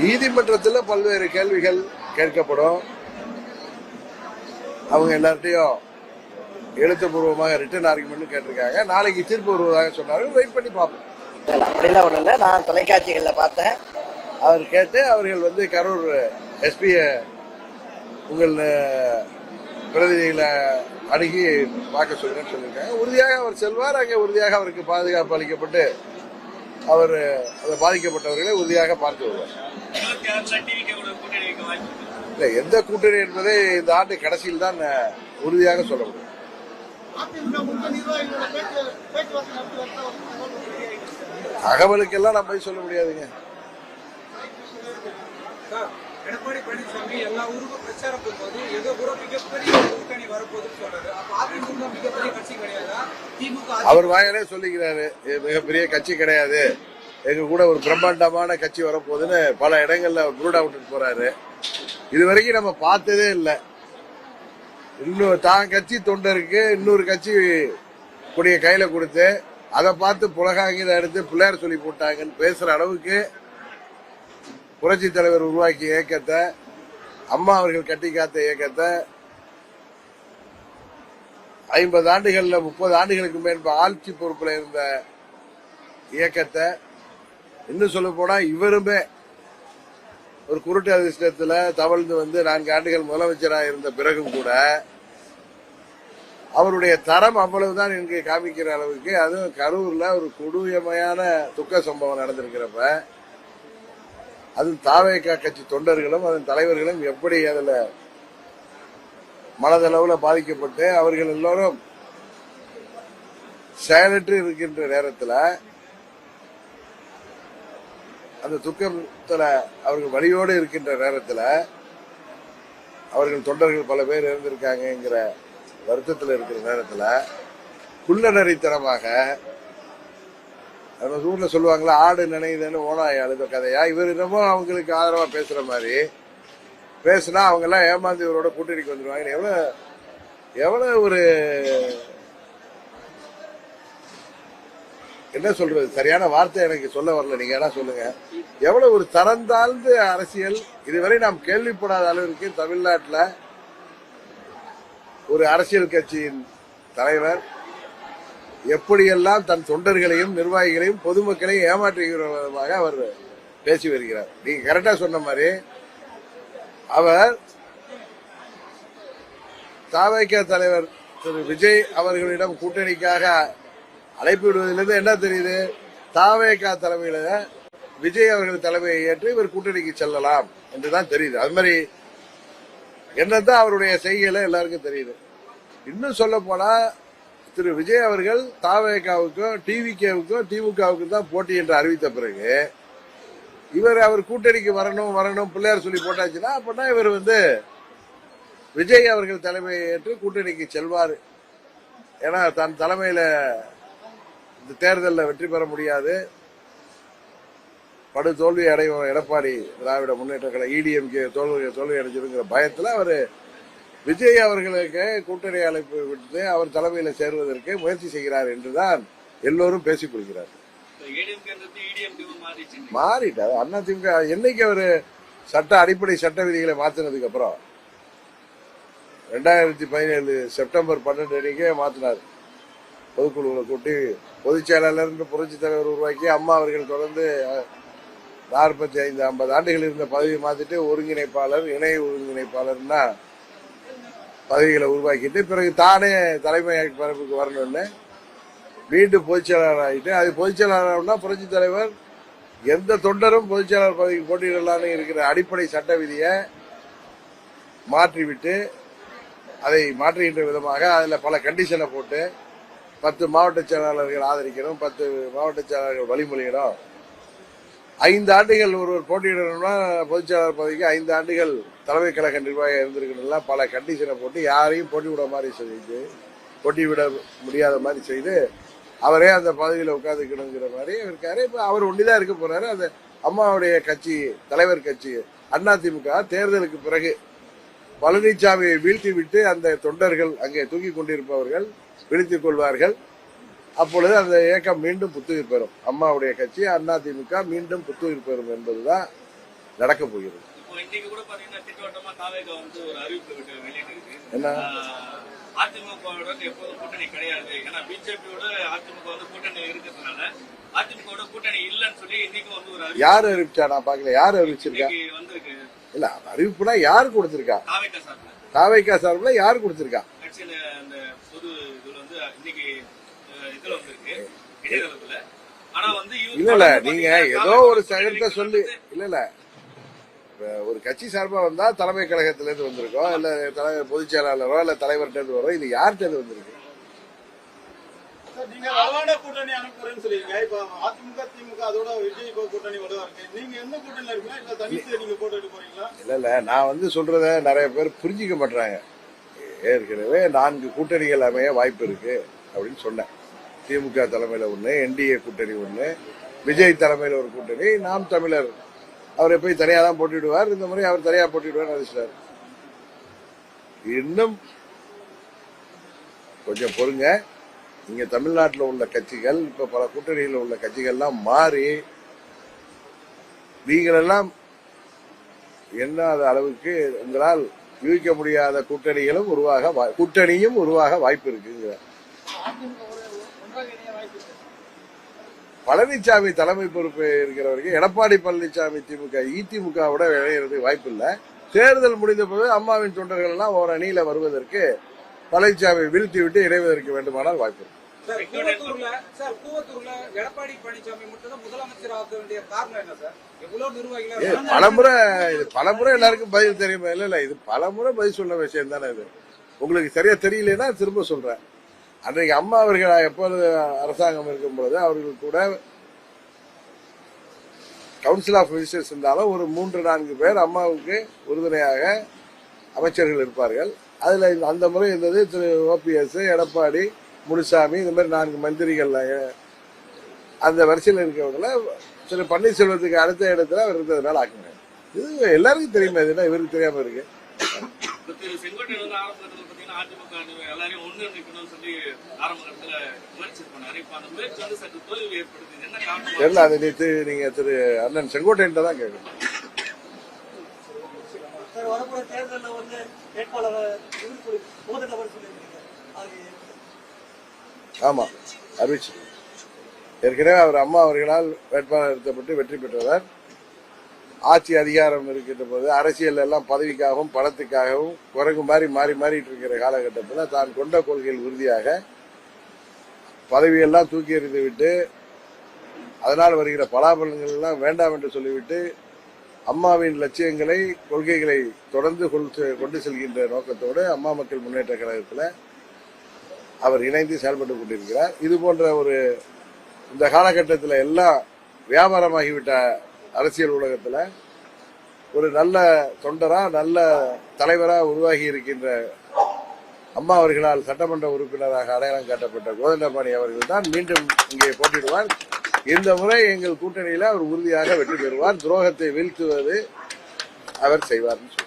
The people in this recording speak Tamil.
நீதிமன்றத்தில் பல்வேறு கேள்விகள் கேட்கப்படும். அவங்க எல்லார்ட்டையும் எழுத்துப்பூர்வமாக ரிட்டர்ன் ஆர்குமெண்ட் கேட்டிருக்காங்க. நாளைக்கு தீர்ப்பு வருவதாக சொன்னார்கள் வெயிட் பண்ணி பார்ப்போம். அப்படிலாம் ஒண்ணும் இல்லை. நான் தொலைக்காட்சிகள்ல பார்த்தேன். அவர் கேட்டு அவர்கள் வந்து கரூர் எஸ்பியை உங்கள் பிரதிநிதிகளை அணுகி பார்க்க சொல்லுங்கன்னு சொல்லியிருக்காங்க. உறுதியாக அவர் செல்வார். அங்கே உறுதியாக அவருக்கு பாதுகாப்பு அளிக்கப்பட்டு அவர் அதை பாதிக்கப்பட்டவர்களை உறுதியாக பார்த்து வருவார். இல்லை எந்த கூட்டணி என்பதை இந்த ஆண்டு கடைசியில் தான் உறுதியாக சொல்ல முடியும். தகவலுக்கெல்லாம் நான் போய் சொல்ல முடியாதுங்க. எடப்பாடி பழனிசாமி எல்லா ஊருக்கும் பிரச்சாரம் போகும்போது எங்க கூட மிகப்பெரிய கூட்டணி வரப்போகுதுன்னு சொல்றாரு. அப்ப அதிமுக மிகப்பெரிய கட்சி கிடையாதா? திமுக அவர் வாயிலே சொல்லிக்கிறாரு மிகப்பெரிய கட்சி கிடையாது. எங்க கூட ஒரு பிரம்மாண்டமான கட்சி வரப்போகுதுன்னு பல இடங்கள்ல ப்ரூட் அவுட்டு போறாரு. இது வரைக்கும் நம்ம பார்த்ததே இல்லை. இன்னும் தான் கட்சி தொண்டருக்கு இன்னொரு கட்சி கொடிய கையில கொடுத்து அதை பார்த்து புலகாங்கிதான் எடுத்து பிள்ளையார் சொல்லி போட்டாங்கன்னு பேசுற அளவுக்கு புரட்சி தலைவர் உருவாக்கிய இயக்கத்தை அம்மா அவர்கள் கட்டி காத்த இயக்கத்தை ஐம்பது ஆண்டுகள்ல முப்பது ஆண்டுகளுக்கு மேற்ப ஆட்சி பொறுப்புல இருந்த இயக்கத்தை இன்னும் சொல்ல போனா இவருமே ஒரு குருட்டு அதிர்ஷ்டத்துல தவழ்ந்து வந்து நான்கு ஆண்டுகள் முதலமைச்சராக இருந்த பிறகும் கூட அவருடைய தரம் அவ்வளவுதான் எனக்கு காமிக்கிற அளவுக்கு அதுவும் கரூர்ல ஒரு கொடூரமையான துக்க சம்பவம் நடந்திருக்கிறப்ப அது தாவேக்கா கட்சி தொண்டர்களும் அதன் தலைவர்களும் எப்படி அதில் மனதளவில் பாதிக்கப்பட்டு அவர்கள் எல்லோரும் செயலற்று இருக்கின்ற நேரத்தில் அந்த துக்கத்தில் அவர்கள் வழியோடு இருக்கின்ற நேரத்தில் அவர்கள் தொண்டர்கள் பல பேர் இருந்திருக்காங்கங்கிற வருத்தத்தில் இருக்கிற நேரத்தில் குள்ளநரித்தனமாக நம்ம ஊர்ல சொல்லுவாங்களா ஆடு நினைதுன்னு ஓனாய் அழுத கதையா? இவர் என்னமோ அவங்களுக்கு ஆதரவா பேசுற மாதிரி. பேசுனா அவங்க எல்லாம் ஏமாந்து இவரோட கூட்டணிக்கு வந்துருவாங்க எவ்வளவு எவ்வளவு ஒரு என்ன சொல்றது? சரியான வார்த்தை எனக்கு சொல்ல வரல. நீங்க என்ன சொல்லுங்க. எவ்வளவு ஒரு தரந்தாழ்ந்த அரசியல். இதுவரை நாம் கேள்விப்படாத அளவிற்கு தமிழ்நாட்டில் ஒரு அரசியல் கட்சியின் தலைவர் எப்படியெல்லாம் தன் தொண்டர்களையும் நிர்வாகிகளையும் பொதுமக்களையும் ஏமாற்றுகிற அவர் பேசி வருகிறார். நீங்க கரெக்டா சொன்ன மாதிரி அவர் தாவைக்க தலைவர் திரு விஜய் அவர்களிடம் கூட்டணிக்காக அழைப்பு விடுவதிலிருந்து என்ன தெரியுது? தாவேகா தலைமையில விஜய் அவர்கள் தலைமையை ஏற்று இவர் கூட்டணிக்கு செல்லலாம் என்றுதான் தெரியுது. அது மாதிரி என்னதான் அவருடைய செய்கையில எல்லாருக்கும் தெரியுது. இன்னும் சொல்ல போனா திரு விஜய் அவர்கள் தாவேகாவுக்கும் டிவிகேவுக்கும் திமுகவுக்கும் தான் போட்டி என்று அறிவித்த பிறகு இவர் அவர் கூட்டணிக்கு வரணும் வரணும் பிள்ளையார் சொல்லி போட்டாச்சுன்னா அப்படின்னா இவர் வந்து விஜய் அவர்கள் தலைமையை ஏற்று கூட்டணிக்கு செல்வார். ஏன்னா தன் தலைமையில் இந்த தேர்தலில் வெற்றி பெற முடியாது. படு தோல்வி அடையும் எடப்பாடி திராவிட முன்னேற்ற கழக இடிஎம்கே தோல்வி தோல்வி அடைஞ்சிருங்கிற பயத்தில் அவர் விஜய் அவர்களுக்கு கூட்டணி அழைப்பு விட்டு அவர் தலைமையில் சேருவதற்கு முயற்சி செய்கிறார் என்றுதான் எல்லோரும் பேசிக் கொள்கிறார் இப்ப ADMK ன்றது EDMK வா மாறிடுச்சு. மாறிட்டார் அண்ணா திமுக என்னைக்கு அவர் சட்ட அடிப்படை சட்ட விதிகளை மாத்தினதுக்கு அப்புறம்? ரெண்டாயிரத்தி பதினேழு செப்டம்பர் பன்னெண்டு அன்னைக்கே மாத்தினார். பொதுக்குழுவை கூட்டி பொதுச் செயலாளர் என்று புரட்சி தலைவர் உருவாக்கி அம்மா அவர்கள் தொடர்ந்து நாற்பத்தி ஐந்து ஐம்பது ஆண்டுகள் இருந்த பதவியை மாத்திட்டு ஒருங்கிணைப்பாளர் இணை ஒருங்கிணைப்பாளர்னா பதவிகளை உருவாக்கிட்டு பிறகு தானே தலைமை பரப்புக்கு வரணும்னு மீண்டும் பொதுச்செயலாளர் ஆகிட்டு அது பொதுச் செயலாளர்னா புரட்சி தலைவர் எந்த தொண்டரும் பொதுச்செயலாளர் பதவிக்கு போட்டியிடலாம்னு இருக்கிற அடிப்படை சட்ட விதியை மாற்றிவிட்டு அதை மாற்றுகின்ற விதமாக அதில் பல கண்டிஷனை போட்டு பத்து மாவட்ட செயலாளர்கள் ஆதரிக்கணும் பத்து மாவட்ட செயலாளர்கள் வழிமொழியிடும் ஐந்து ஆண்டுகள் ஒருவர் போட்டியிடணும்னா பொதுச்செயலாளர் பதவிக்கு ஐந்து ஆண்டுகள் தலைமை கழக நிர்வாகம் இருந்திருக்கணும்லாம் பல கண்டிஷனை போட்டு யாரையும் போட்டி விட மாதிரி செய்து போட்டி விட முடியாத மாதிரி செய்து அவரே அந்த பதவியில் உட்காந்துக்கணுங்கிற மாதிரி இருக்காரு. இப்போ அவர் ஒண்டிதான் இருக்க போறாரு. அந்த அம்மாவுடைய கட்சி தலைவர் கட்சி அதிமுக தேர்தலுக்கு பிறகு பழனிசாமியை வீழ்த்தி விட்டு அந்த தொண்டர்கள் அங்கே தூக்கி கொண்டிருப்பவர்கள் விழித்துக் கொள்வார்கள். அப்பொழுது அந்த இயக்கம் மீண்டும் புத்துயிர் பெறும். அம்மாவுடைய கட்சி அதிமுக மீண்டும் புத்துயிர் பெறும் என்பதுதான் நடக்கப் போகிறது. என்ன? அதிமுகவோட எப்போதும் கூட்டணி கிடையாது. ஏன்னா பிஜேபியோட அதிமுக வந்து கூட்டணி இருக்கிறதுனால அதிமுகவோட கூட்டணி இல்லைன்னு சொல்லி இன்னைக்கு வந்து ஒரு அறிவிப்பு யார் அறிவிச்சா? நான் பார்க்கல. யார் அறிவிச்சிருக்கா? வந்திருக்கு. இல்ல அறிவிப்புனா யார் கொடுத்திருக்கா? தாவேகா சார்பில் தாவைக்கா சார்பில் யார் கொடுத்திருக்கா? கட்சியில அந்த பொது இதுல வந்து இன்னைக்கு இதுல வந்திருக்கு ஆனா வந்து இல்ல இல்ல நீங்க ஏதோ ஒரு சகத்தை சொல்லி இல்ல இல்ல. இப்ப ஒரு கட்சி சார்பா வந்தா தலைமை கழகத்துல இருந்து வந்திருக்கோம் இல்ல தலைவர் பொதுச் செயலாளரோ இல்ல தலைவர்கிட்ட இருந்து வரும் இது யார்கிட்ட இருந்து வந்திருக்கு? சார், நீங்க வலுவான கூட்டணி அனுப்புறேன்னு சொல்லிருங்க இப்ப அதிமுக திமுக அதோட விஜய் இப்போ கூட்டணி வலுவா இருக்கு. நீங்க எந்த கூட்டணியில இருக்கீங்களா இல்ல தனித்து நீங்க போட்டு போறீங்களா? இல்ல இல்ல. நான் வந்து சொல்றத நிறைய பேர் புரிஞ்சிக்க மாட்டாங்க ஏற்கனவே நான்கு கூட்டணிகள் அமைய வாய்ப்பு இருக்கு அப்படின்னு சொன்னேன். திமுக தலைமையில ஒண்ணு என்டிஏ கூட்டணி ஒண்ணு விஜய் தலைமையில ஒரு கூட்டணி நாம் தமிழர். அவரை போய் தனியா தான் போட்டிடுவார் இந்த முறை அவர் தனியா போட்டிடுவார் நினைச்சார் இன்னும் கொஞ்சம் பொறுங்க. இங்க தமிழ்நாட்டில் உள்ள கட்சிகள் இப்ப பல கூட்டணிகளில் உள்ள கட்சிகள்லாம் மாறி நீங்கள் எல்லாம் எண்ணாத அளவுக்கு உங்களால் யூகிக்க முடியாத கூட்டணிகளும் உருவாக வா- கூட்டணியும் உருவாக வாய்ப்பு இருக்குங்கிற பழனிசாமி தலைமை பொறுப்பு இருக்கிறவருக்கு எடப்பாடி பழனிசாமி திமுக இதிமுகவோட இணையறதுக்கு வாய்ப்பு இல்லை தேர்தல் முடிந்த போது அம்மாவின் தொண்டர்கள் எல்லாம் ஒரு அணியில வருவதற்கு பழனிசாமி வீழ்த்தி விட்டு இணைவதற்கு வேண்டுமானால் வாய்ப்பு இருக்கு. பலமுறை பலமுறை எல்லாருக்கும் பதில் தெரியுமா? இல்ல இல்ல இது பலமுறை பதில் சொன்ன விஷயம் தானே இது. உங்களுக்கு சரியா தெரியலன்னா திரும்ப சொல்றேன். அன்றைக்கு அம்மா அவர்கள் எப்பொழுது அரசாங்கம் இருக்கும் பொழுது அவர்கள் கூட கவுன்சில் ஆஃப் மினிஸ்டர்ஸ் இருந்தாலும் ஒரு மூன்று நான்கு பேர் அம்மாவுக்கு உறுதுணையாக அமைச்சர்கள் இருப்பார்கள். அதில் இந்த- அந்த முறை இருந்தது திரு ஓபிஎஸ் எடப்பாடி முனுசாமி இந்த மாதிரி நான்கு மந்திரிகள் அந்த வரிசையில் இருக்கிறவங்கள திரு பன்னீர்செல்வத்துக்கு அடுத்த இடத்துல அவர் இருந்ததுனால ஆக்குங்க இது எல்லாருக்கும் தெரியுமா? இதுனா இவருக்கு தெரியாமல் இருக்குது திரு செங்கோட்டையன் வந்து ஆரம்பத்துல பாத்தீங்கன்னா அதிமுக அணி எல்லாரையும் ஒண்ணு நிக்கணும்னு சொல்லி ஆரம்ப கட்டத்துல முயற்சி பண்ணாரு இப்ப அந்த முயற்சி வந்து சற்று தோல்வி ஏற்படுது. என்ன காரணம்? தெரியல அது நேற்று நீங்க திரு அண்ணன் செங்கோட்டையன் தான் கேட்கணும். சார் வரப்போற தேர்தலில் வந்து வேட்பாளர் இவர் மோதல் அவர் சொல்லியிருக்கீங்க அது ஆமா அறிவிச்சு ஏற்கனவே அவர் அம்மா அவர்களால் வேட்பாளர் நிறுத்தப்பட்டு வெற்றி பெற்றவர். ஆட்சி அதிகாரம் இருக்கின்ற போது அரசியல் எல்லாம் பதவிக்காகவும் பணத்துக்காகவும் குரங்கு மாதிரி மாறி மாறிட்டு இருக்கிற காலகட்டத்தில் தான் கொண்ட கொள்கையில் உறுதியாக பதவியெல்லாம் தூக்கி எறிந்து விட்டு அதனால் வருகிற பலாபலன்கள் எல்லாம் வேண்டாம் என்று சொல்லிவிட்டு அம்மாவின் லட்சியங்களை கொள்கைகளை தொடர்ந்து கொண்டு கொண்டு செல்கின்ற நோக்கத்தோடு அம்மா மக்கள் முன்னேற்ற கழகத்தில் அவர் இணைந்து செயல்பட்டு கொண்டிருக்கிறார். இது போன்ற ஒரு இந்த காலகட்டத்தில் எல்லாம் வியாபாரமாகிவிட்ட அரசியல் உலகத்தில் ஒரு நல்ல தொண்டரா நல்ல தலைவரா உருவாகி இருக்கின்ற அம்மா அவர்களால் சட்டமன்ற உறுப்பினராக அடையாளம் காட்டப்பட்ட கோவிந்தபாணி அவர்கள் தான் மீண்டும் இங்கே போட்டியிடுவார். இந்த முறை எங்கள் கூட்டணியில அவர் உறுதியாக வெற்றி பெறுவார். துரோகத்தை வீழ்த்துவது அவர் செய்வார்னு